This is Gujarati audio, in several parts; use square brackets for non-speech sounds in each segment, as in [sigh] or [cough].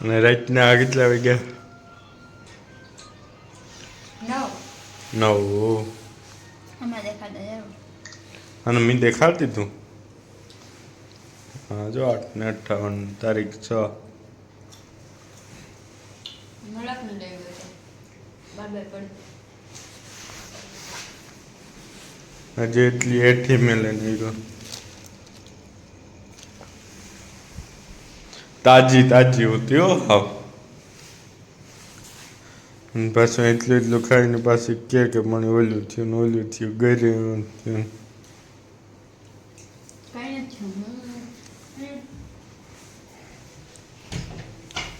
અને રાતના આ કેટલા વાગ્યા? નવ. અને મેં દેખાડતી તું? હા જો આઠ ને અઠ્ઠાવન તારીખ છ. હજી એટલી એઠી મેલે નહીં તાજી તાજી હોતી હો હાવ પાછું એટલું એટલું ખાઈને પાછી કે કે મને ઓલું થયું ને ઓલું થયું ગર્યું થયું.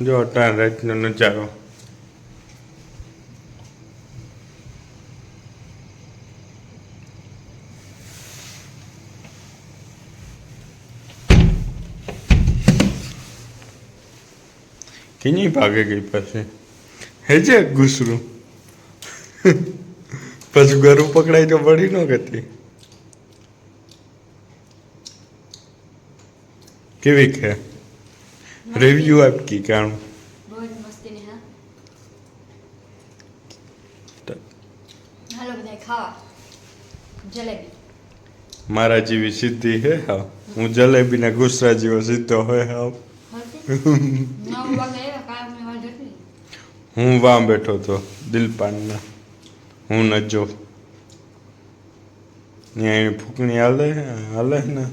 જો અટાણ રાતનો નજારો. કેની ભાગે ગઈ પછી? હેજે ઘૂસરું પછી ગરું પકડાઈ તો વળી ન ગતી. કેવી કે? રિવ્યુ આપકી કાણું. જલેબી. મારા જેવી સિદ્ધિ હે હા? હું જલેબીના ગુસરા જેવો સીધો હોય હા હતી નવ વાગે આવ્યા કામ મેં વાંધો નથી હું વાં બેઠો તો દિલપાનના હું નજો. ત્યાં એની ફૂકણી હાલે હાલે ને?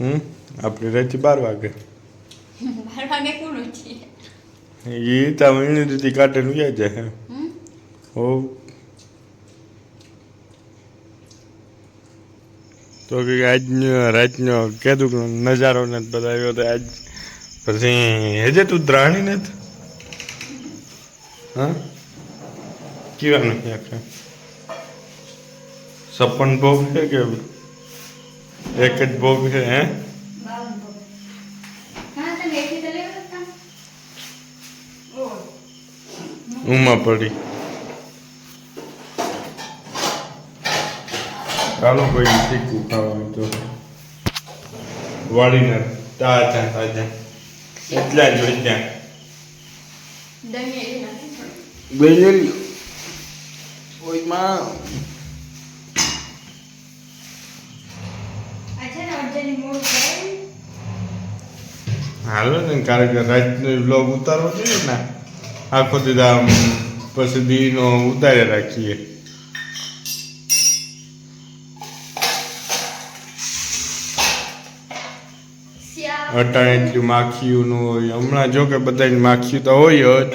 હમ? આપણી રહેતી બાર વાગે. [laughs] એ તો એની રીતે કાઢે નું જાય હે. તો કે આજનો રાતનો કીધું નજારો ને આવ્યો તો આજ પછી હેજે તું દ્રાણી ને હા? કેવા નથી આખા. સપન ભોગ છે કે એક જ ભોગ છે હે? ઉમાં પડી. ચાલો કોઈ તીખું ખાવાનું તો. વાળીને તાજા તાજા. એટલા જ હોય ત્યાં. દહીં Oi, કરાવી હાલો ને કારણ કે રાતનો બ્લોગ ઉતારવો જોઈએ ને આખો દીધા પછી દીનો ઉતારે રાખીએ. અટાણે માખીયું માખીઓનું હોય. હમણાં જો કે બધાની માખીયું તો હોય જ.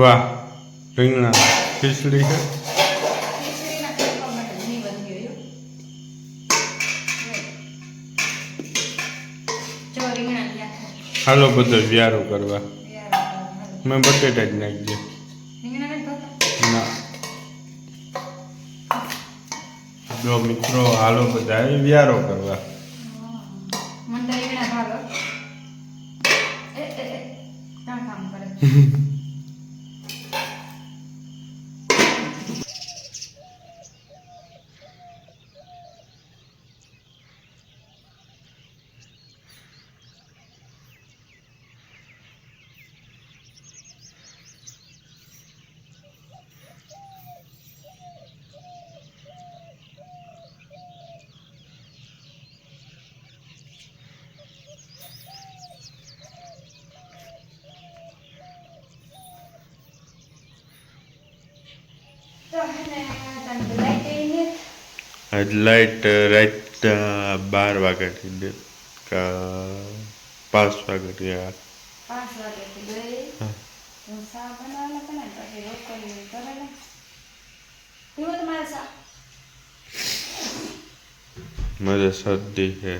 વાહ રીંગણા. ખીચડી હાલો બધો વ્યારો કરવા. મેં બટેટા જ નાખજે જો મિત્રો હાલો બધા વ્યારો કરવા. રીંગણા એ એ એ કામ કરે. [laughs] તો હે રાઈટ તને બધાય કહીને લાઈટ રાત બાર વાગ્યાથી દે પાંચ વાગ્યાથી આ. પાંચ વાગેથી ગઈ હું. શા બનાવવાના હતા પછી રોકડી કરે ને પીવો તમારે શા મને શરદી છે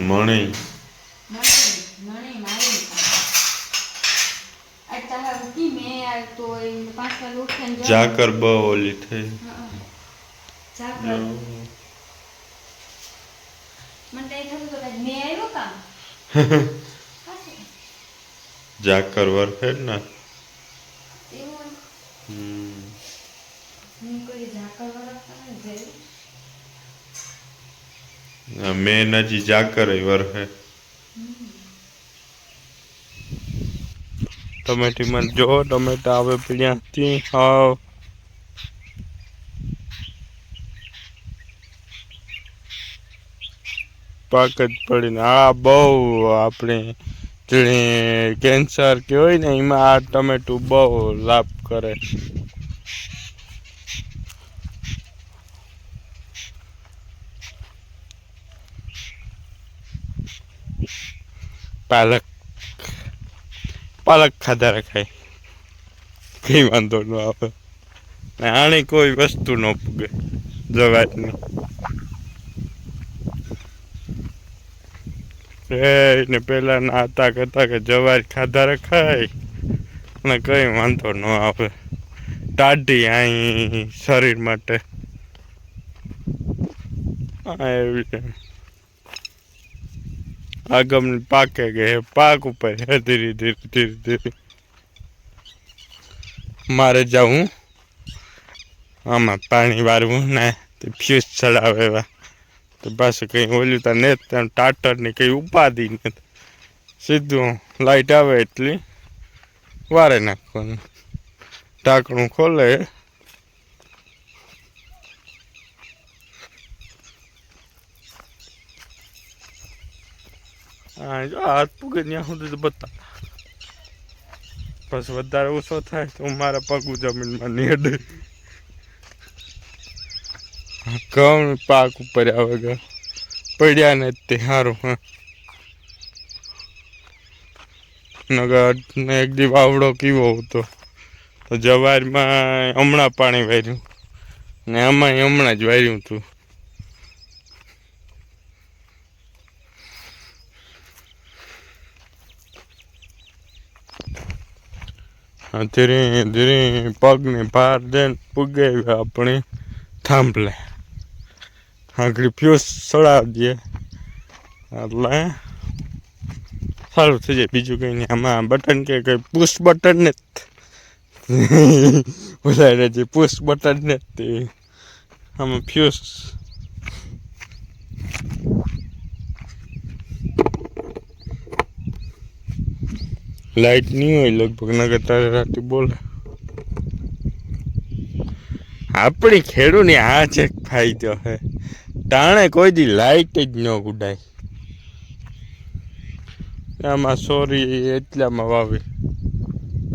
મણી, મણી મારી આ તારા કી મેં આ તો એ પાંચ બ ઓલી થઈ. જાકર. [laughs] વરફેર ને? મેં હજી જાકર વરહે ટમેટીમાં જો ટમેટા આવે પીડ્યાથી હાવ પાક જ પડીને, આ બહુ આપણે કેન્સર કે હોય ને, એમાં આ ટમેટું બહુ લાભ કરે. પાલક પાલક ખાધા રખાય. કઈ વાંધો ન આવે. ને આની કોઈ વસ્તુ ન પૂગે જવાતની ના હતા કહેતા કે જવાર ખાધા રખાય. અને કઈ વાંધો ન આવે. ટાઢી અહીં શરીર માટે. આ એવી છે આગમની પાકે ગયે પાક ઉપર. ધીરે ધીરે ધીરે ધીરે. મારે જાઉં આમાં પાણી વારવું ને તે ફ્યુઝ ચડાવે એવા. તો પાછું કંઈ ઓલું તો ને ટાટરની કંઈ ઉપાધિ ને સીધું લાઈટ આવે એટલી. વારે નાખવાનું. ઢાંકણું ખોલે. હાથ પૂગે ત્યાં સુધી બતા. બસ વધારે ઓછો થાય તો મારા પગું જમીનમાં નેડ. ઘઉં પાક ઉપર આવે ગયા પડ્યા ને તે સારું હા. નગર ને એક દી વાવડો કીવો હતો. તો જવારમાં હમણાં પાણી વાર્યું ને આમાં હમણાં જ વાર્યું હતું ધીરે ધીરે પગને ભાર દે પૂગે આપણે થાંભલે. આગળ ફ્યુઝ ચડાવી દઈએ એટલે સારું થઈ જાય. બીજું કંઈ નહીં. આમાં બટન કે કંઈ પુશ બટન ને [laughs] બધા જે પુશ બટન ને તે. આમાં ફ્યુઝ લાઈટ નહીં હોય, લગભગ નગર તારે રાતે બોલે. આપણી ખેડૂની આ છે ફાયદો હે. ટાણે કોઈ દી લાઈટ જ ન ગુડાય આમાં સોરી એટલામાં વાવી.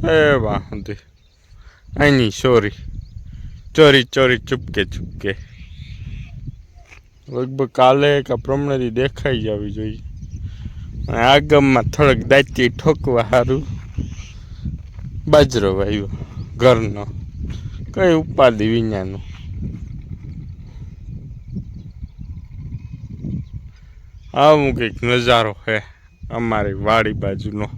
એ વાંધી. આની સોરી ચોરી ચોરી, ચૂપકે ચૂપકે. લગભગ કાલે કે પ્રમાણેથી દેખાઈ જવી જોઈએ. આગમમાં થોડોક દાંતી ઠોકવા સારું બાજરો વાવ્યો ઘરનો. કઈ ઉપાધિ વિඥાનું આવું કંઈક નજારો છે અમારી વાડી બાજુનો.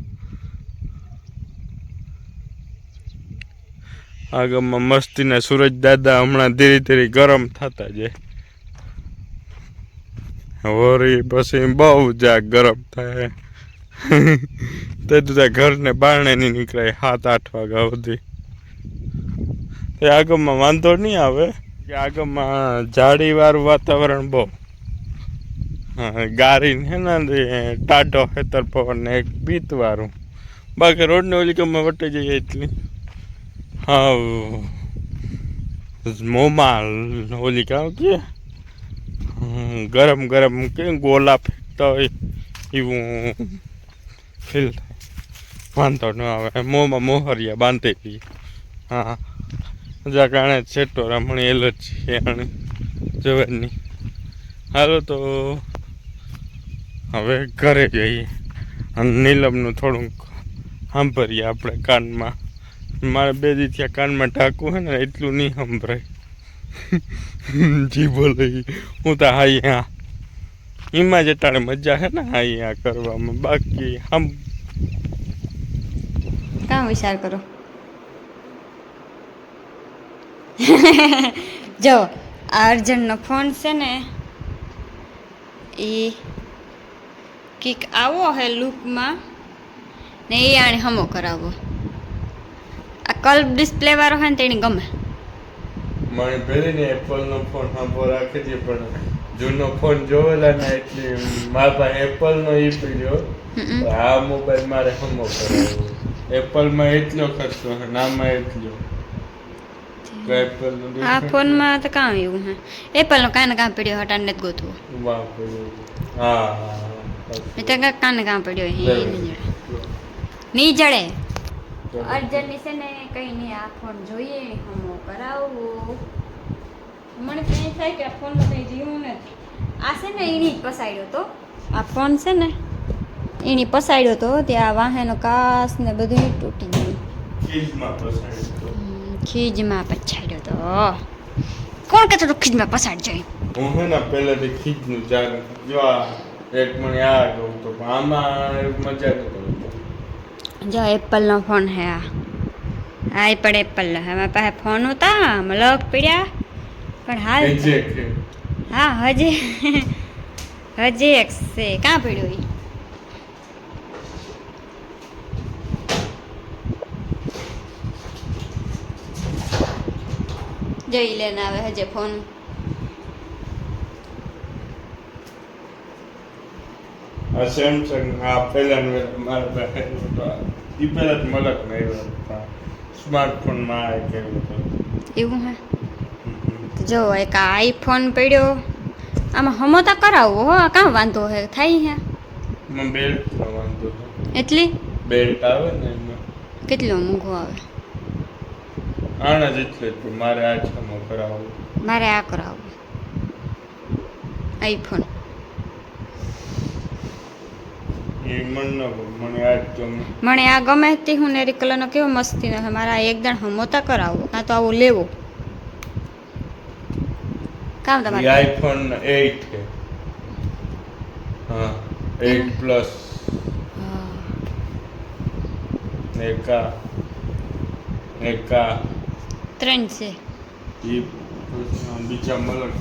આગમમાં મસ્તીના સૂરજ દાદા હમણાં ધીરે ધીરે ગરમ થતા જાય. હોરી પછી બહુ જાગ ગરમ થાય. તે બધા ઘરને બારણે નહીં નીકળાય, સાત આઠ વાગ્યા સુધી. તે આગમમાં વાંધો નહીં આવે કે આગમમાં જાડીવાળું વાતાવરણ બહુ. ગારીને હે ને તે ટાઢો હેતર પવન ને એક પીતવાળું બાકી રોડને ઓલી ગમે વટે જઈએ એટલી. હા મોમાં ઓલી કાં ગરમ ગરમ કે ગોલા ફેંકતા હોય એવું ફીલ થાય. વાંધો ન આવે. મોંમાં મોહરિયા બાંધી દઈએ હા. જા કારણે છેટો રમણી એલર્જી આણી જવાની હાલો તો હવે ઘરે જઈએ. અને નીલમનું થોડુંક સાંભળીએ આપણે કાનમાં. મારે બે દી ત્યાં કાનમાં ઢાંકવું હોય ને એટલું નહીં સંભળાય. [laughs] જી બોલે હું તો હાઈ હા એમાં જ અટાણે મજા છે ને હાઈ કરવામાં. બાકી આમ કાં વિચાર કરો? [laughs] જો, આ અર્જનનો ફોન છે ને એ કીક આવો હે લૂકમાં ને એ આણે હમો કરાવો. આ કલ્પ ડિસ્પ્લે વાળો હોય ને તેની ગમે. મને પેલીને એપલનો ફોન હાંભો રાખી દે પણ જૂનો ફોન જોવેલા ને એટલે મારા પાસે એપલનો ઈ પીડ્યો. આ મોબાઈલ મારે હમો કરાવ્યો એપલમાં એટલો ખર્ચો નામાં એટલો. આ ફોનમાં તો કામ એવું હે. એપલનો કાને કામ પડ્યો હટાને નથી ગોતવો. વાહ હા એ તો કાને કામ પડ્યો હે એ નહીં જડે. જડે છે ને કઈ નહીં આ ફોન જોઈએ હું કરાવવું મને તો એ થાય કે આ ફોનમાં કંઈ જીવું નથી. આ છે ને એની જ પસાડ્યો તો. આ ફોન છે ને એની પસાડ્યો તો ત્યાં વાહનો કાસ ને બધું તૂટી ગયું. ખીજમાં તો. પછાડ્યો તો. કોણ કહેતો તો ખીજમાં પસાડ જાય હું હે ને પહેલેથી ખીજનું ચાલુ જો એક મને આ પણ આમાં મજા નથી જો એપલનો ફોન હે આ. આ પણ એપલનો હે. મારા પાસે ફોન હતા આમાં પીડ્યા. પણ હાલ હા હજી હજી એક છે. ક્યાં પડ્યો એ જઈ લેને આવે હજે ફોન. સેમસંગ આ પહેલા મારા પાસે હતો. ઈ જ મલક સ્માર્ટફોનમાં આ હતો. એવું હે? જો એક આ આઈફોન પડ્યો. આમાં હમોતા કરાવવો હો કાં વાંધો હે? થાય હે? એમાં બેલ્ટ વાંધો એટલી? બેલ્ટ આવે ને એમાં. કેટલો મોંઘો આવે? આના જ જ મારે આ છમો કરાવવો મારે આ કરાવવું આઈફોન એ મન ન આ ગમે. તે હું નેરી કલરનો કેવો મસ્તી નથી મારા એકદમ હમોતા કરાવો કાં તો આવું લેવો. કામ તમારે? આઈફોન 8 છે. હા 8 પ્લસ. એક એક ત્રણ છે. બીજા મલક